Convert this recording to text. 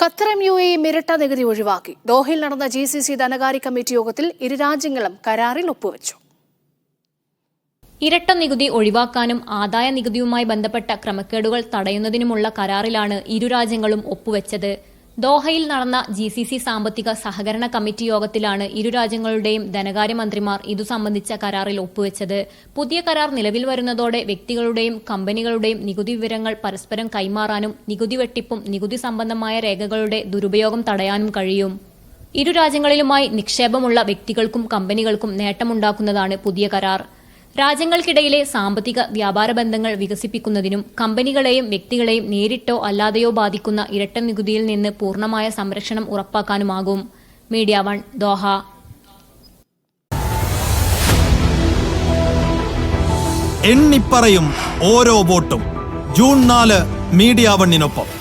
ഖത്തറും U എയും ഇരട്ട നികുതി ഒഴിവാക്കി. ദോഹയിൽ നടന്ന ജി സി സി ധനകാര്യ കമ്മിറ്റി യോഗത്തിൽ ഇരു രാജ്യങ്ങളും കരാറിൽ ഒപ്പുവച്ചു. ഇരട്ട നികുതി ഒഴിവാക്കാനും ആദായ നികുതിയുമായി ബന്ധപ്പെട്ട ക്രമക്കേടുകൾ തടയുന്നതിനുമുള്ള കരാറിലാണ് ഇരു രാജ്യങ്ങളും ഒപ്പുവെച്ചത്. ദോഹയിൽ നടന്ന ജി സി സി സാമ്പത്തിക സഹകരണ കമ്മിറ്റി യോഗത്തിലാണ് ഇരു രാജ്യങ്ങളുടെയും ധനകാര്യമന്ത്രിമാർ ഇതു സംബന്ധിച്ച കരാറിൽ ഒപ്പുവെച്ചത്. പുതിയ കരാർ നിലവിൽ വരുന്നതോടെ വ്യക്തികളുടെയും കമ്പനികളുടെയും നികുതി വിവരങ്ങൾ പരസ്പരം കൈമാറാനും നികുതി വെട്ടിപ്പും നികുതി സംബന്ധമായ രേഖകളുടെ ദുരുപയോഗം തടയാനും കഴിയും. ഇരു രാജ്യങ്ങളിലുമായി നിക്ഷേപമുള്ള വ്യക്തികൾക്കും കമ്പനികൾക്കും നേട്ടമുണ്ടാക്കുന്നതാണ് പുതിയ കരാർ. രാജ്യങ്ങൾക്കിടയിലെ സാമ്പത്തിക വ്യാപാര ബന്ധങ്ങൾ വികസിപ്പിക്കുന്നതിനും കമ്പനികളെയും വ്യക്തികളെയും നേരിട്ടോ അല്ലാതെയോ ബാധിക്കുന്ന ഇരട്ട നികുതിയിൽ നിന്ന് പൂർണമായ സംരക്ഷണം ഉറപ്പാക്കാനുമാകും. Media one Doha. എണ്ണിപ്പറയും ഓരോ വോട്ടും. ജൂൺ നാല് മീഡിയ വണ്ണിനൊപ്പം.